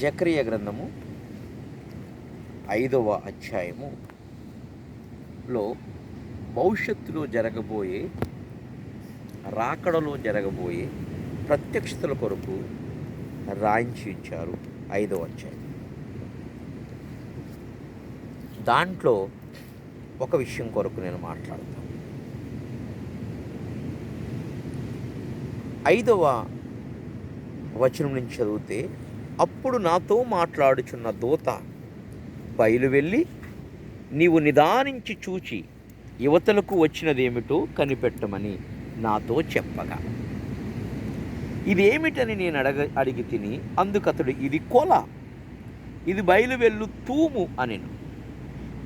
జక్రియ గ్రంథము ఐదవ అధ్యాయము లో భవిష్యత్తులో జరగబోయే రాకడలో జరగబోయే ప్రత్యక్షతల కొరకు రాయించి ఇచ్చారు ఐదవ అధ్యాయం. దాంట్లో ఒక విషయం కొరకు నేను మాట్లాడతాను. ఐదవ వచనం నుంచి చదివితే అప్పుడు నాతో మాట్లాడుచున్న దూత బయలువెళ్ళి నీవు నిదానించి చూచి యువతలకు వచ్చినదేమిటో కనిపెట్టమని నాతో చెప్పగా. ఇదేమిటని నేను అడగ అడిగి తిని అందుకతడు ఇది కొల ఇది బయలువెళ్ళు తూము అనెను.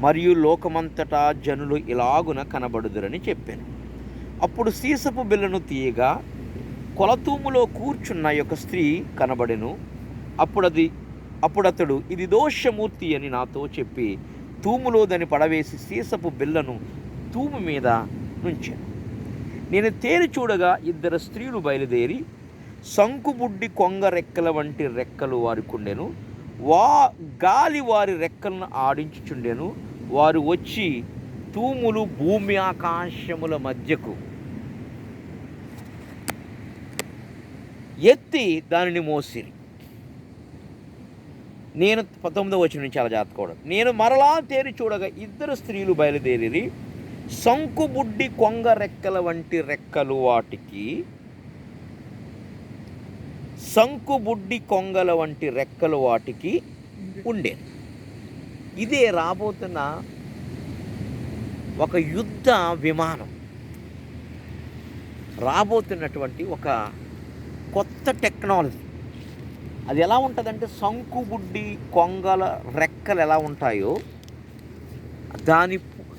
మరియు లోకమంతటా జనులు ఇలాగున కనబడుదురని చెప్పాను. అప్పుడు సీసపు బిల్లను తీయగా కొలతూములో కూర్చున్న యొక్క స్త్రీ కనబడెను. అప్పుడది అప్పుడతడు ఇది దోషమూర్తి అని నాతో చెప్పి తూములో దాన్ని పడవేసి సీసపు బిల్లను తూము మీద నుంచాను. నేను తేరి చూడగా ఇద్దరు స్త్రీలు బయలుదేరి సంకుబుడ్డి కొంగ రెక్కల వంటి రెక్కలు వారికుండెను వా గాలి వారి రెక్కలను ఆడించుచుండెను. వారు వచ్చి తూములు భూమి ఆకాశముల మధ్యకు ఎత్తి దానిని మోసిరి. నేను పంతొమ్మిదవ వచ్చిన నుంచి అలా జాతకోవడం నేను మరలా తేరి చూడగా ఇద్దరు స్త్రీలు బయలుదేరి శంకుబుడ్డి కొంగ రెక్కల వంటి రెక్కలు వాటికి శంకుబుడ్డి కొంగల వంటి రెక్కలు వాటికి ఉండేది. ఇదే రాబోతున్న ఒక యుద్ధ విమానం. రాబోతున్నటువంటి ఒక కొత్త టెక్నాలజీ. అది ఎలా ఉంటుందంటే శంకుబుడ్డి కొంగల రెక్కలు ఎలా ఉంటాయో దాని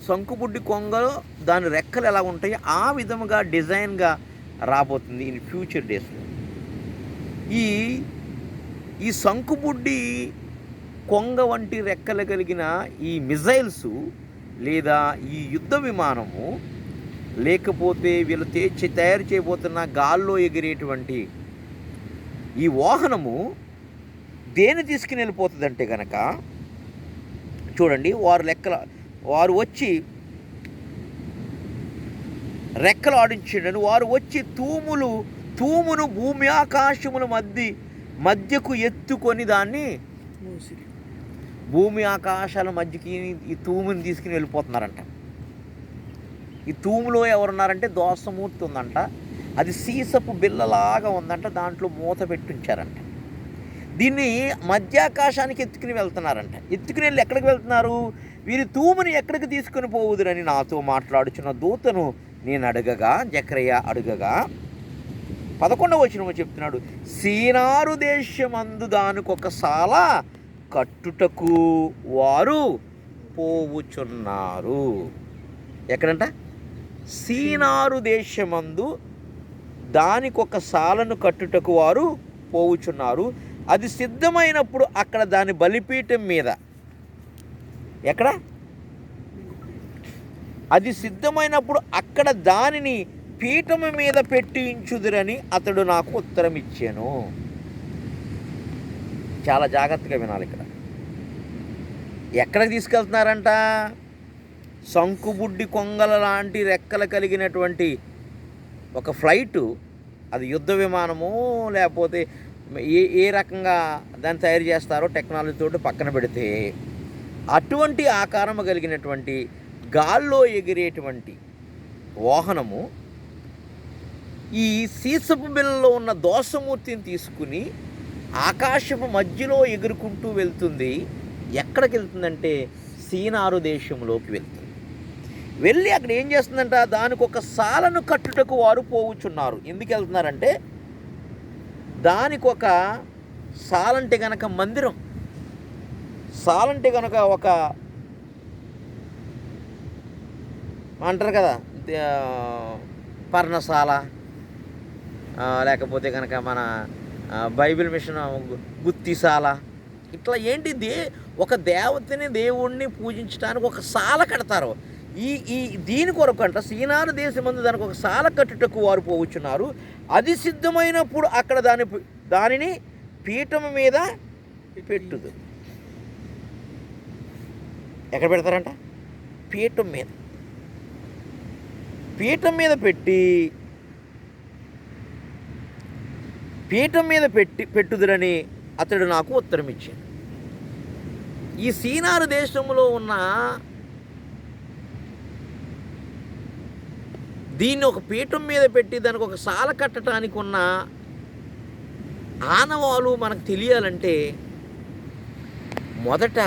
శంకుబుడ్డి కొంగలు దాని రెక్కలు ఎలా ఉంటాయో ఆ విధముగా డిజైన్గా రాబోతుంది ఇన్ ఫ్యూచర్ డేస్లో. ఈ ఈ శంకుబుడ్డి కొంగ వంటి రెక్కలు కలిగిన ఈ మిజైల్స్ లేదా ఈ యుద్ధ విమానము లేకపోతే వీళ్ళు తెచ్చి తయారు చేయబోతున్న గాల్లో ఎగిరేటువంటి ఈ వాహనము దేని తీసుకుని వెళ్ళిపోతుందంటే కనుక చూడండి వారు లెక్కల వారు వచ్చి రెక్కలు ఆడించండి వారు వచ్చి తూములు తూమును భూమి ఆకాశముల మధ్య మధ్యకు ఎత్తుకొని దాన్ని భూమి ఆకాశాల మధ్యకి ఈ తూముని తీసుకుని వెళ్ళిపోతున్నారంట. ఈ తూములో ఎవరున్నారంటే దోసమూర్తి ఉందంట. అది సీసపు బిల్లలాగా ఉందంట. దాంట్లో మూత పెట్టి ఉంచారంట. దీన్ని మధ్యాకాశానికి ఎత్తుకుని వెళ్తున్నారంట. ఎత్తుకుని వెళ్ళి ఎక్కడికి వెళ్తున్నారు? వీరి తూముని ఎక్కడికి తీసుకుని పోవుదురని నాతో మాట్లాడుచున్న దూతను నేను అడగగా జక్రయ్య అడగగా పదకొండవ వచనము చెప్తున్నాడు సీనారు దేశమందు దానికొక సాల కట్టుటకు వారు పోవుచున్నారు. ఎక్కడంట? సీనారు దేశమందు దానికొక సాలను కట్టుటకు వారు పోవుచున్నారు. అది సిద్ధమైనప్పుడు అక్కడ దాని బలిపీఠం మీద. ఎక్కడ? అది సిద్ధమైనప్పుడు అక్కడ దానిని పీఠము మీద పెట్టించుదురని అతడు నాకు ఉత్తరం ఇచ్చాను చాలా జాగ్రత్తగా వినాలి ఇక్కడ. ఎక్కడికి తీసుకెళ్తున్నారంట? శంకుబుడ్డి కొంగల లాంటి రెక్కలు కలిగినటువంటి ఒక ఫ్లైటు అది యుద్ధ విమానము లేకపోతే ఏ ఏ రకంగా దాన్ని తయారు చేస్తారో టెక్నాలజీతో పక్కన పెడితే అటువంటి ఆకారము కలిగినటువంటి గాల్లో ఎగిరేటువంటి వాహనము ఈ సీసపు బిల్లలో ఉన్న దోషమూర్తిని తీసుకుని ఆకాశపు మధ్యలో ఎగురుకుంటూ వెళ్తుంది. ఎక్కడికి వెళ్తుందంటే సీనారు దేశంలోకి వెళ్తుంది. వెళ్ళి అక్కడ ఏం చేస్తుందంట? దానికి ఒక సాలను కట్టుటకు వారు పోవుచున్నారు. ఎందుకు వెళ్తున్నారంటే దానికి ఒక సాలంటి గనక మందిరం. సాలంటి గనక ఒక అంటారు కదా పర్ణశాల లేకపోతే కనుక మన బైబిల్ మిషన్ గుత్తిశాల. ఇట్లా ఏంటి దే ఒక దేవతని దేవుణ్ణి పూజించడానికి ఒక సాల కడతారు. ఈ ఈ దీని కొరకు అంట సీనారు దేశమందు దానికి ఒక సాల కట్టుటకు వారు పోవచ్చున్నారు. అది సిద్ధమైనప్పుడు అక్కడ దాని దానిని పీఠం మీద పెట్టుదు. ఎక్కడ పెడతారంట? పీఠం మీద. పీఠం మీద పెట్టి పీఠం మీద పెట్టి పెట్టుదురని అతడు నాకు ఉత్తరం ఇచ్చాడు ఈ సీనారు దేశంలో ఉన్న దీన్ని ఒక పీఠం మీద పెట్టి దానికి ఒక సాల కట్టడానికి ఉన్న ఆనవాలు మనకు తెలియాలంటే మొదట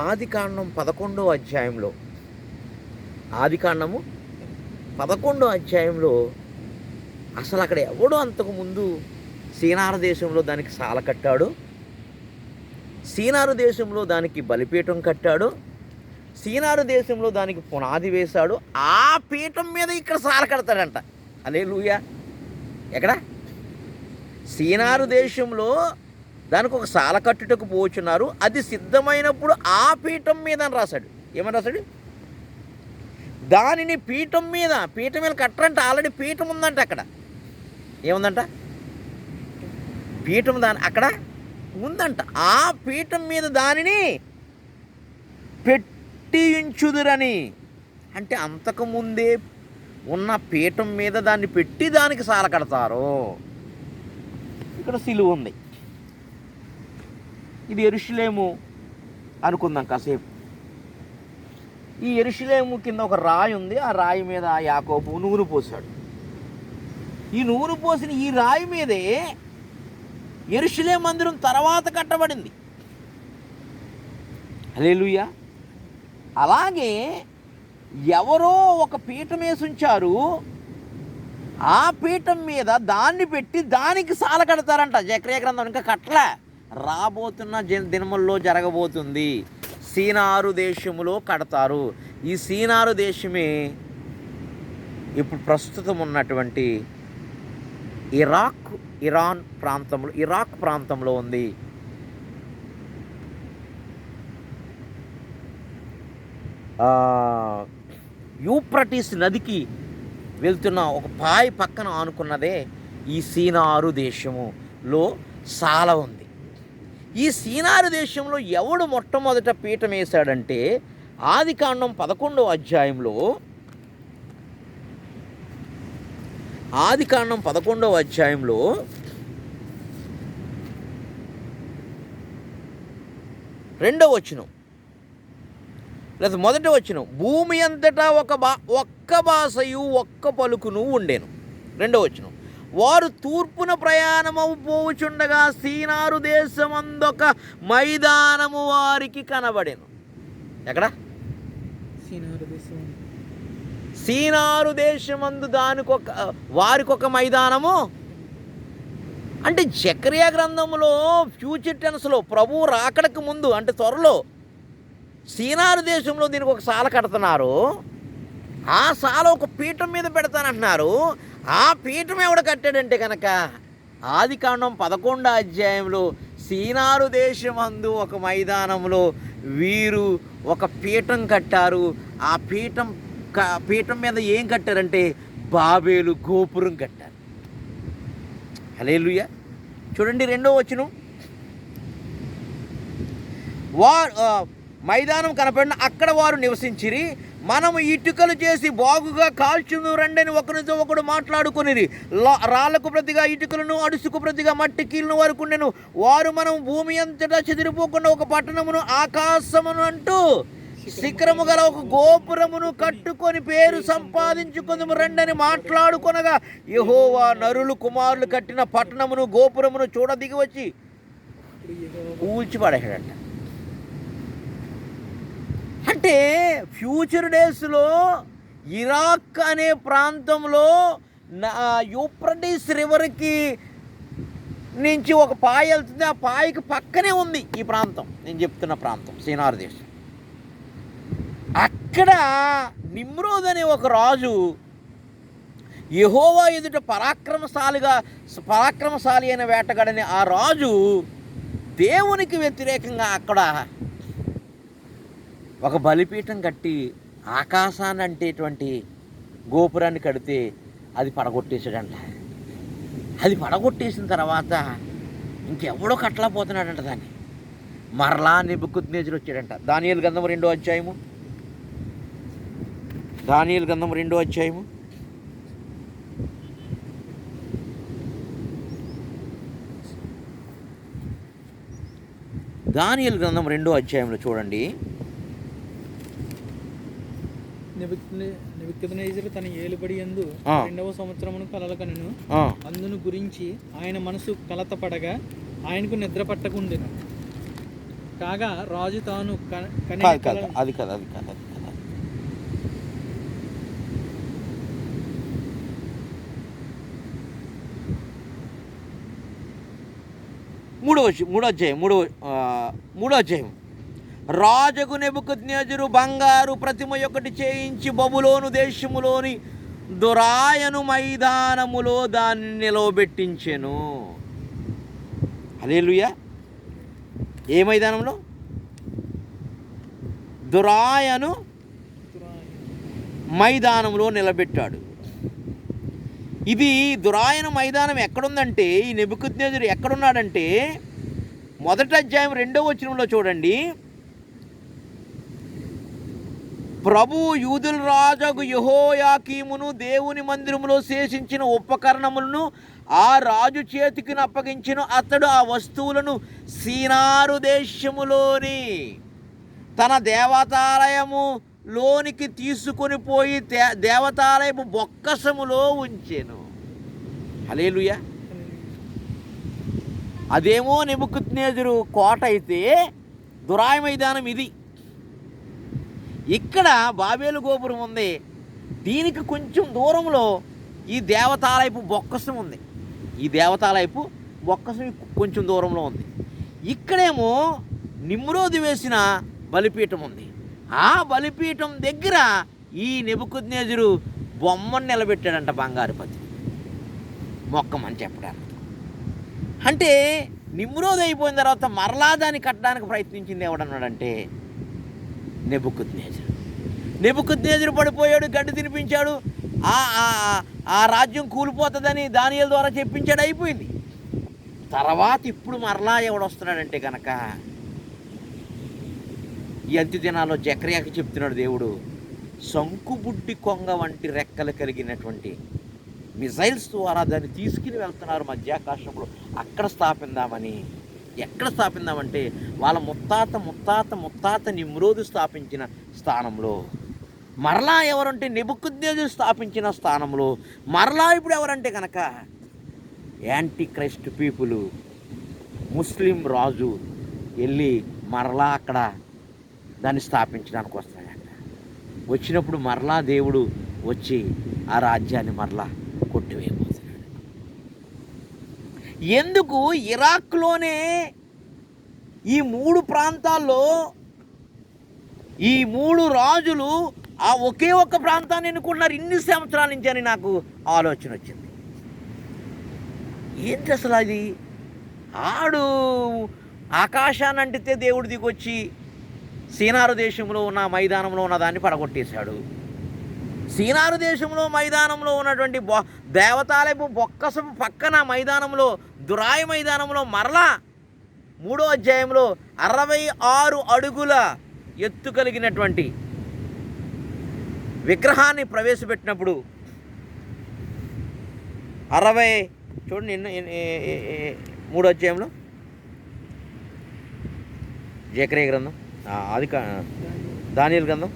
ఆదికాండం పదకొండో అధ్యాయంలో ఆదికాండము పదకొండో అధ్యాయంలో అసలు అక్కడ ఎవడో అంతకుముందు సీనార దేశంలో దానికి సాల కట్టాడు సీనారు దేశంలో దానికి బలిపీఠం కట్టాడు సీనారు దేశంలో దానికి పునాది వేశాడు. ఆ పీఠం మీద ఇక్కడ సాల కడతాడంట. అదే లూయా ఎక్కడ? సీనారు దేశంలో దానికి ఒక సాల కట్టుటకు పోచున్నారు. అది సిద్ధమైనప్పుడు ఆ పీఠం మీద అని రాశాడు. ఏమని రాశాడు? దానిని పీఠం మీద పీఠం మీద కట్టరంట. ఆల్రెడీ పీఠం ఉందంట అక్కడ. ఏముందంట? పీఠం దాని అక్కడ ఉందంట. ఆ పీఠం మీద దానిని పెట్టించుదురని. అంటే అంతకుముందే ఉన్న పీఠం మీద దాన్ని పెట్టి దానికి సాల కడతారు. ఇక్కడ సిలువ ఉంది. ఇది ఎరుషులేము అనుకుందాం కాసేపు. ఈ ఎరుషులేము కింద ఒక రాయి ఉంది. ఆ రాయి మీద ఆ యాకోబు నూనె పోసాడు ఈ నూనె పోసిన ఈ రాయి మీదే ఎరుషులే మందిరం తర్వాత కట్టబడింది. అలేలుయ్యా అలాగే ఎవరో ఒక పీఠం వేసి ఉంచారు. ఆ పీఠం మీద దాన్ని పెట్టి దానికి సాల కడతారంట. జక్రియ గ్రంథం ఇంకా కట్టలే. రాబోతున్న దినముల్లో జరగబోతుంది. సీనారు దేశములో కడతారు. ఈ సీనారు దేశమే ఇప్పుడు ప్రస్తుతం ఉన్నటువంటి ఇరాక్ ఇరాన్ ప్రాంతంలో ఇరాక్ ప్రాంతంలో ఉంది. యూప్రటిస్ నదికి వెళ్తున్న ఒక పాయి పక్కన ఆనుకున్నదే ఈ సీనారు దేశములో సాల ఉంది. ఈ సీనారు దేశంలో ఎవడు మొట్టమొదట పీఠం వేశాడంటే ఆది కాండం పదకొండవ అధ్యాయంలో ఆది కాండం పదకొండవ అధ్యాయంలో రెండవ వచనం. లేదా మొదట వచనం భూమి అంతటా ఒక బా ఒక్క భాషయు ఒక్క పలుకును ఉండేను. రెండవ వచనం వారు తూర్పున ప్రయాణము పోవుచుండగా సీనారు దేశమందొక మైదానము వారికి కనబడెను. ఎక్కడ? సీనారు దేశం సీనారు దేశమందు దానికొక వారికొక మైదానము? అంటే జకరియా గ్రంథంలో ఫ్యూచర్ టెన్స్లో ప్రభువు రాకడకు ముందు అంటే త్వరలో సీనారు దేశంలో దీనికి ఒక సాల కడుతున్నారు. ఆ సాల ఒక పీఠం మీద పెడతానంటున్నారు. ఆ పీఠం ఎవడు కట్టాడంటే కనుక ఆది కాండం పదకొండో అధ్యాయంలో సీనారు దేశమందు ఒక మైదానంలో వీరు ఒక పీఠం కట్టారు. ఆ పీఠం క- పీఠం మీద ఏం కట్టారంటే బాబేలు గోపురం కట్టారు. హలేలుయ చూడండి రెండో వచ్చును వారు మైదానం కనపడిన అక్కడ వారు నివసించిరి. మనము ఇటుకలు చేసి బాగుగా కాల్చును రండని ఒకరితో ఒకడు మాట్లాడుకునేది రాళ్ళకు ప్రతిగా ఇటుకలను అడుసుకు ప్రతిగా మట్టి కీళ్ళను వారుకుండెను వారు మనం భూమి అంతటా చెదిరిపోకుండా ఒక పట్టణమును ఆకాశమును అంటూ శిఖరము గల ఒక గోపురమును కట్టుకొని పేరు సంపాదించుకుందాము రండని మాట్లాడుకొనగా యహోవా నరులు కుమారులు కట్టిన పట్టణమును గోపురమును చూడ దిగి వచ్చి ఇప్పుడు యెహోవా అంటే ఫ్యూచర్ డేస్లో ఇరాక్ అనే ప్రాంతంలో నా యూప్రటీస్ రివర్కి నుంచి ఒక పాయ వెళ్తుంది. ఆ పాయకి పక్కనే ఉంది ఈ ప్రాంతం. నేను చెప్తున్న ప్రాంతం సీనార్ దేశం. అక్కడ నిమ్రోద్ అనే ఒక రాజు యహోవా ఎదుట పరాక్రమశాలిగా పరాక్రమశాలి అయిన వేటగాడని ఆ రాజు దేవునికి వ్యతిరేకంగా అక్కడ ఒక బలిపీఠం కట్టి ఆకాశాన్ని అంటేటువంటి గోపురాన్ని కడితే అది పడగొట్టేశాడంట. అది పడగొట్టేసిన తర్వాత ఇంకెవడో కట్టలేకపోతున్నాడంట దాన్ని. మరలా నిబుకుద్నేజులు వచ్చాడంట. దానియలు గంధం రెండో అధ్యాయము. దానియలు గంధం రెండో అధ్యాయము. దానియలు గ్రంథం రెండో అధ్యాయంలో చూడండి. నిబుక్కద్నేజరు తన ఏలుబడి యందు ఆ. రెండవ సంవత్సరమును కలల కనెను ఆ, అందును గురించి ఆయన మనసు కలత పడగా ఆయనకు నిద్ర పట్టకుండెను. కాగా రాజు తాను అది కాదు అది కాదు అది కాదు. మూడో అధ్యాయం మూడో ఆ, మూడో అధ్యాయం. రాజగు నెబుకద్నేజరు బంగారు ప్రతిమ ఒకటి చేయించి బబులోను దేశములోని దురాయను మైదానములో దాన్ని నిలవబెట్టించెను. అలేలుయా ఏ మైదానంలో? దురాయను మైదానంలో నిలబెట్టాడు. ఇది దురాయన మైదానం ఎక్కడుందంటే ఈ నెబుకుద్నేజరు ఎక్కడున్నాడంటే మొదటి అధ్యాయం రెండవ వచనంలో చూడండి. ప్రభు యూదుల రాజగు యహోయాకీమును దేవుని మందిరములో శేషించిన ఉపకరణములను ఆ రాజు చేతికి అప్పగించిన అతడు ఆ వస్తువులను సీనారు దేశములోని తన దేవతాలయము లోనికి తీసుకొని పోయి దే- దేవతాలయము బొక్కసములో ఉంచెను. హలేలుయా అదేమో నెబుకుత్నేజరు కోట అయితే దురాయ మైదానం ఇది. ఇక్కడ బాబేలు గోపురం ఉంది. దీనికి కొంచెం దూరంలో ఈ దేవతాలైపు బొక్కసం ఉంది. ఈ దేవతాలైపు బొక్కసం కొంచెం దూరంలో ఉంది. ఇక్కడేమో నిమ్రోది వేసిన బలిపీఠం ఉంది. ఆ బలిపీఠం దగ్గర ఈ నెబుకుద్నేజరు బొమ్మను నిలబెట్టాడంట బంగారుపతి మొక్కమని చెప్పడానికి. అంటే నిమ్రోది అయిపోయిన తర్వాత మరలా దాన్ని కట్టడానికి ప్రయత్నించింది ఎవడన్నాడంటే నెబుకుద్నేజరు. నెబుకుద్నేజరు పడిపోయాడు గడ్డి తినిపించాడు. ఆ ఆ- ఆ రాజ్యం కూలిపోతుందని దానియల ద్వారా చెప్పించాడు అయిపోయింది. తర్వాత ఇప్పుడు మరలా ఎవడొస్తున్నాడంటే కనుక ఈ అంత్య దినాల్లో జక్రియాకి చెప్తున్నాడు దేవుడు శంకుబుడ్డి కొంగ వంటి రెక్కలు కలిగినటువంటి మిసైల్స్ ద్వారా దాన్ని తీసుకుని వెళ్తున్నారు మధ్యాకాశంలో. అక్కడ స్థాపిందామని ఎక్కడ స్థాపిందామంటే వాళ్ళ ముత్తాత ముత్తాత ముత్తాత నిమ్రోదు స్థాపించిన స్థానంలో. మరలా ఎవరంటే నిబుకుద్దేజు స్థాపించిన స్థానంలో. మరలా ఇప్పుడు ఎవరంటే కనుక యాంటీ క్రైస్ట్ పీపుల్ ముస్లిం రాజు వెళ్ళి మరలా అక్కడ దాన్ని స్థాపించడానికి వస్తాడంట వచ్చినప్పుడు మరలా దేవుడు వచ్చి ఆ రాజ్యాన్ని మరలా కొట్టివేయబో ఎందుకు ఇరాక్లోనే ఈ మూడు ప్రాంతాల్లో ఈ మూడు రాజులు ఆ ఒకే ఒక్క ప్రాంతాన్ని ఎన్నుకున్నారు ఇన్ని సంవత్సరాల నుంచి అని నాకు ఆలోచన వచ్చింది. ఏంటి అసలు అది? ఆడు ఆకాశాన్ని అంటితే దేవుడు దిగొచ్చి సీనారు దేశంలో ఉన్న మైదానంలో ఉన్న దాన్ని పడగొట్టేశాడు. సీనారు దేశంలో మైదానంలో ఉన్నటువంటి బొ దేవతాలయపు బొక్కసం పక్కన మైదానంలో దురాయ మైదానంలో మరలా మూడో అధ్యాయంలో అరవై ఆరు అడుగుల ఎత్తు కలిగినటువంటి విగ్రహాన్ని ప్రవేశపెట్టినప్పుడు అరవై చూడండి ఎన్నో మూడో అధ్యాయంలో. జకరే గ్రంథం. అది దానియల్ గ్రంథం.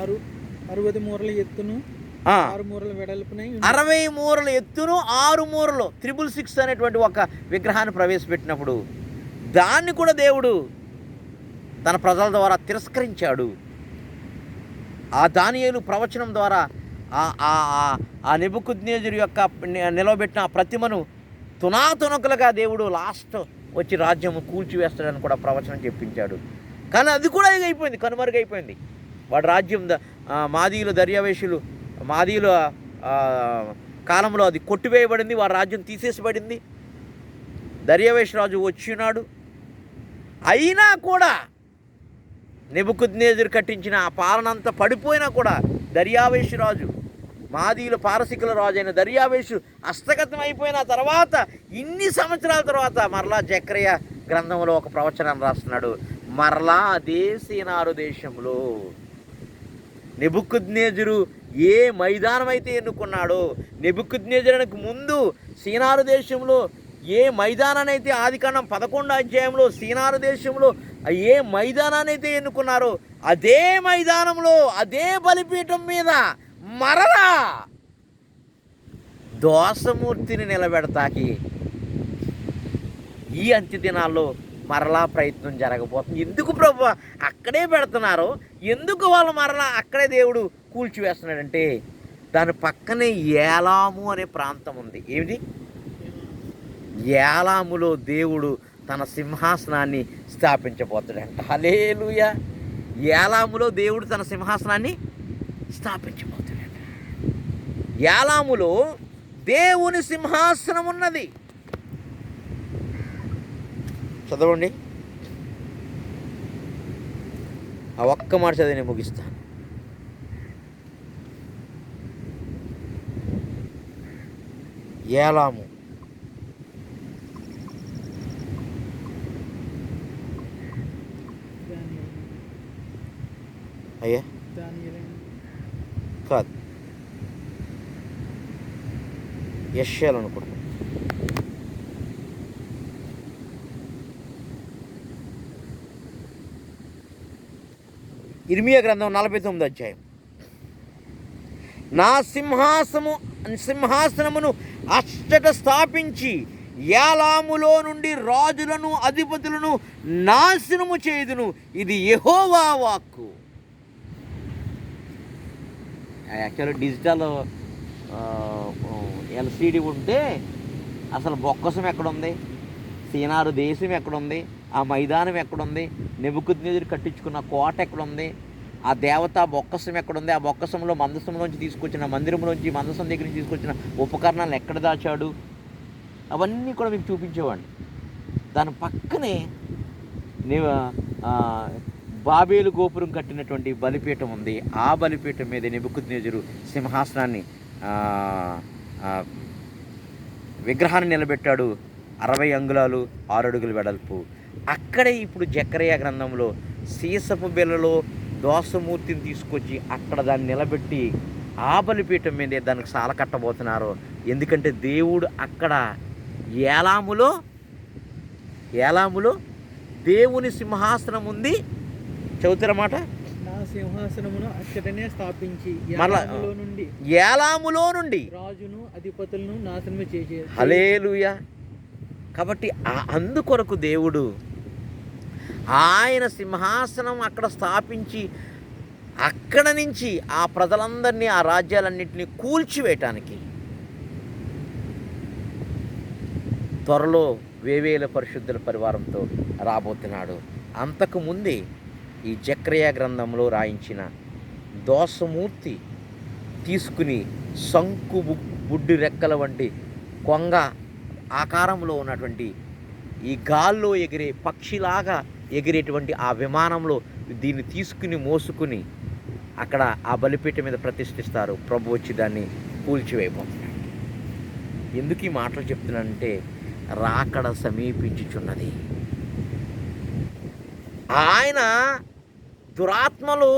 ఆరు అరవై మూరల ఎత్తును అరవై మూరల ఎత్తును ఆరు మూరలు. త్రిబుల్ సిక్స్ అనేటువంటి ఒక విగ్రహాన్ని ప్రవేశపెట్టినప్పుడు దాన్ని కూడా దేవుడు తన ప్రజల ద్వారా తిరస్కరించాడు. ఆ దానియేలు ప్రవచనం ద్వారా ఆ ఆ ఆ- ఆ నెబుకుద్నేజరు యొక్క నిలవబెట్టిన ఆ ప్రతిమను తునాతునకులుగా దేవుడు లాస్ట్ వచ్చి రాజ్యము కూల్చివేస్తాడని కూడా ప్రవచనం చెప్పించాడు. కానీ అది కూడా అయిపోయింది కనుమరుగైపోయింది. వాడు రాజ్యం మాదీయులు దర్యావేషులు మాదీయుల కాలంలో అది కొట్టివేయబడింది వారి రాజ్యం తీసేసిబడింది. దర్యావేష్ రాజు వచ్చినాడు. అయినా కూడా నెబుకుద్నేజర్ కట్టించిన ఆ పాలనంతా పడిపోయినా కూడా దర్యావేష్ రాజు మాదీయుల పారసికుల అయిన దర్యావేషు హస్తగతం అయిపోయిన తర్వాత ఇన్ని సంవత్సరాల తర్వాత మరలా జక్రయ్య గ్రంథంలో ఒక ప్రవచనం రాస్తున్నాడు. మరలా అదే సీనారు దేశంలో. నెబుక్కుద్నేజరు ఏ మైదానం అయితే ఎన్నుకున్నాడో నెబుకుజ్ఞజనకు ముందు సీనారు దేశంలో ఏ మైదానాన్ని అయితే ఆదికాండం పదకొండు అధ్యాయంలో సీనారు దేశంలో ఏ మైదానాన్ని అయితే ఎన్నుకున్నారో అదే మైదానంలో అదే బలిపీఠం మీద మరలా దోసమూర్తిని నిలబెడతాకి ఈ అంత్య దినాల్లో మరలా ప్రయత్నం జరగబోతుంది. ఎందుకు ప్రభు? అక్కడే పెడుతున్నారు ఎందుకు వాళ్ళు మరలా అక్కడే దేవుడు కూల్చివేస్తున్నాడంటే దాని పక్కనే ఏలాము అనే ప్రాంతం ఉంది. ఏమిటి? ఏలాములో దేవుడు తన సింహాసనాన్ని స్థాపించబోతాడంట హలేలుయ ఏలాములో దేవుడు తన సింహాసనాన్ని స్థాపించబోతాడంట ఏలాములో దేవుని సింహాసనం ఉన్నది. చదవండి. ఆ ఒక్క మాట చదివి నేను ముగిస్తాను. ఏలాము. అయ్యా. కాదు. యశ్యాలు అనుకుంటా ఇర్మియా గ్రంథం నలభై తొమ్మిది అధ్యాయం. నా సింహాసము సింహాసనమును అచ్చట స్థాపించి యాలాములో నుండి రాజులను అధిపతులను నాశనము చేయుదును. ఇది యహోవా వాక్కు. యాక్చువల్ డిజిటల్ ఎల్సిడి ఉంటే అసలు బొక్కసం ఎక్కడుంది? సీనారు దేశం ఎక్కడుంది? ఆ మైదానం ఎక్కడుంది? నెబుకుద్నెదురు కట్టించుకున్న కోట ఎక్కడుంది? ఆ దేవత బొక్కసం ఎక్కడుంది? ఆ బొక్కసంలో మందసంలోంచి తీసుకొచ్చిన మందిరంలోంచి మందసం దగ్గర నుంచి తీసుకొచ్చిన ఉపకరణాలు ఎక్కడ దాచాడు? అవన్నీ కూడా మీకు చూపించేవాడిని. దాని పక్కనే బాబేలు గోపురం కట్టినటువంటి బలిపీఠం ఉంది. ఆ బలిపీఠం మీద నెబుకుద్నేజరు సింహాసనాన్ని విగ్రహాన్ని నిలబెట్టాడు. అరవై అంగుళాలు ఆరు అడుగుల వెడల్పు. అక్కడే ఇప్పుడు జకరయ్య గ్రంథంలో సీసపు బిల్లలో దోసమూర్తిని తీసుకొచ్చి అక్కడ దాన్ని నిలబెట్టి ఆ బలిపీఠం మీదే దానికి సాల కట్టబోతున్నారు. ఎందుకంటే దేవుడు అక్కడ ఏలాములో ఏలాములో దేవుని సింహాసనం ఉంది. చదువుతారన్నమాట నా సింహాసనమును అచ్చటనే స్థాపించి యాలాములో నుండి ఏలాములో నుండి రాజును అధిపతులను నాశనము చేసే హలేలుయ కాబట్టి అందుకొరకు దేవుడు ఆయన సింహాసనం అక్కడ స్థాపించి అక్కడ నుంచి ఆ ప్రజలందరినీ ఆ రాజ్యాలన్నింటినీ కూల్చివేయటానికి త్వరలో వేవేల పరిశుద్ధుల పరివారంతో రాబోతున్నాడు. అంతకుముందే ఈ జక్రయ గ్రంథంలో రాయించిన దోసమూర్తి తీసుకుని శంకు బుడ్డి రెక్కల వంటి కొంగ ఆకారంలో ఉన్నటువంటి ఈ గాల్లో ఎగిరే పక్షిలాగా ఎగిరేటువంటి ఆ విమానంలో దీన్ని తీసుకుని మోసుకుని అక్కడ ఆ బలిపీఠ మీద ప్రతిష్ఠిస్తారు. ప్రభు వచ్చి దాన్ని కూల్చివేయబోతున్నాడు. ఎందుకు ఈ మాటలు చెప్తున్నానంటే రాకడ సమీపించుచున్నది. ఆయన దురాత్మలు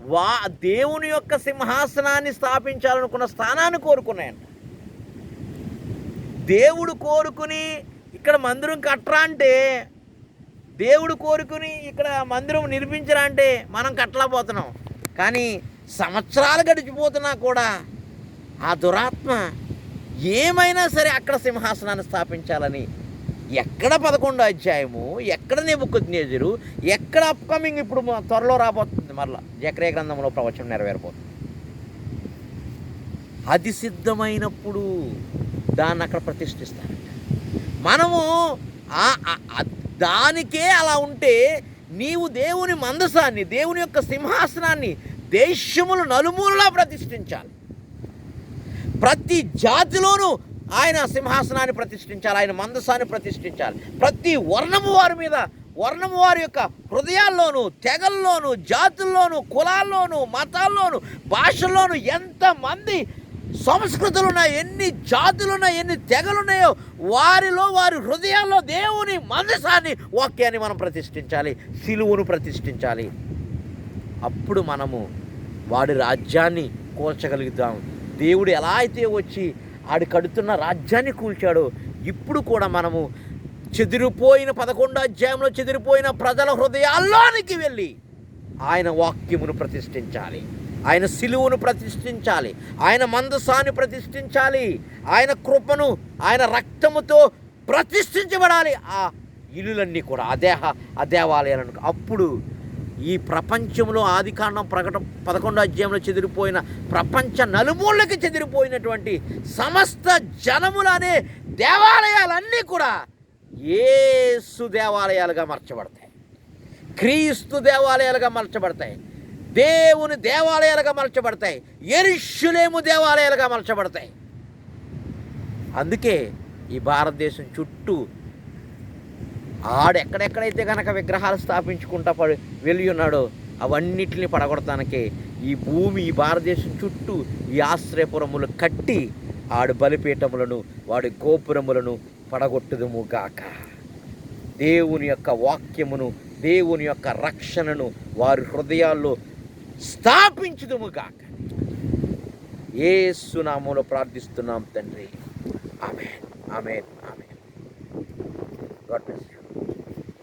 వా దేవుని యొక్క సింహాసనాన్ని స్థాపించాలనుకున్న స్థానాన్ని కోరుకున్నాయంట దేవుడు కోరుకుని ఇక్కడ మందిరం కట్టరా అంటే దేవుడు కోరుకుని ఇక్కడ మందిరం నిర్మించరా అంటే మనం కట్టలేకపోతున్నాం. కానీ సంవత్సరాలు గడిచిపోతున్నా కూడా ఆ దురాత్మ ఏమైనా సరే అక్కడ సింహాసనాన్ని స్థాపించాలని ఎక్కడ పదకొండో అధ్యాయము ఎక్కడ నెబుకుద్నేజరు ఎక్కడ అప్కమింగ్ ఇప్పుడు త్వరలో రాబోతుంది మరలా జక్రే గ్రంథంలో ప్రవచనం నెరవేరబోతుంది. అది సిద్ధమైనప్పుడు దాన్ని అక్కడ ప్రతిష్ఠిస్తారంట. మనము ఆ- దానికే అలా ఉంటే నీవు దేవుని మందసాన్ని దేవుని యొక్క సింహాసనాన్ని దేశములు నలుమూలలా ప్రతిష్ఠించాలి. ప్రతి జాతిలోనూ ఆయన సింహాసనాన్ని ప్రతిష్ఠించాలి ఆయన మందసాన్ని ప్రతిష్ఠించాలి. ప్రతి వర్ణము వారి మీద వర్ణము వారి యొక్క హృదయాల్లోనూ తెగల్లోనూ జాతుల్లోనూ కులాల్లోనూ మతాల్లోనూ భాషల్లోనూ ఎంతమంది సంస్కృతులు ఉన్నాయి ఎన్ని జాతులు ఉన్నాయి ఎన్ని తెగలు ఉన్నాయో వారిలో వారి హృదయాల్లో దేవుని మనసాన్ని వాక్యాన్ని మనం ప్రతిష్ఠించాలి సిలువును ప్రతిష్ఠించాలి. అప్పుడు మనము వాడి రాజ్యాన్ని కూల్చగలుగుతాం. దేవుడు ఎలా అయితే వచ్చి ఆడి కడుతున్న రాజ్యాన్ని కూల్చాడో ఇప్పుడు కూడా మనము చెదిరిపోయిన పదకొండు అధ్యాయంలో చెదిరిపోయిన ప్రజల హృదయాల్లోనికి వెళ్ళి ఆయన వాక్యమును ప్రతిష్ఠించాలి. ఆయన సిలువును ప్రతిష్ఠించాలి. ఆయన మందసాన్ని ప్రతిష్ఠించాలి. ఆయన కృపను ఆయన రక్తముతో ప్రతిష్ఠించబడాలి. ఆ ఇల్లులన్నీ కూడా ఆ దేహ ఆ దేవాలయాలను. అప్పుడు ఈ ప్రపంచంలో ఆదికాండం ప్రకటన పదకొండో అధ్యాయంలో చెదిరిపోయిన ప్రపంచ నలుమూలకి చెదిరిపోయినటువంటి సమస్త జనములనే అనే దేవాలయాలన్నీ కూడా ఏసు దేవాలయాలుగా మార్చబడతాయి. క్రీస్తు దేవాలయాలుగా మార్చబడతాయి. దేవుని దేవాలయాలుగా మలచబడతాయి. ఎరుషులేము దేవాలయాలుగా మలచబడతాయి. అందుకే ఈ భారతదేశం చుట్టూ ఆడెక్కడెక్కడైతే కనుక విగ్రహాలు స్థాపించుకుంటా పడి వెళ్ళి ఉన్నాడో అవన్నిటిని పడగొడటానికే ఈ భూమి ఈ భారతదేశం చుట్టూ ఈ ఆశ్రయపురములు కట్టి ఆడు బలిపీఠములను వాడి గోపురములను పడగొట్టుదుము గాక. దేవుని యొక్క వాక్యమును దేవుని యొక్క రక్షణను వారి హృదయాల్లో స్థాపించుదుము గాక. ఏ సునామంలో ప్రార్థిస్తున్నాం తండ్రి. ఆమె ఆమె ఆమె గాడ్ బ్లెస్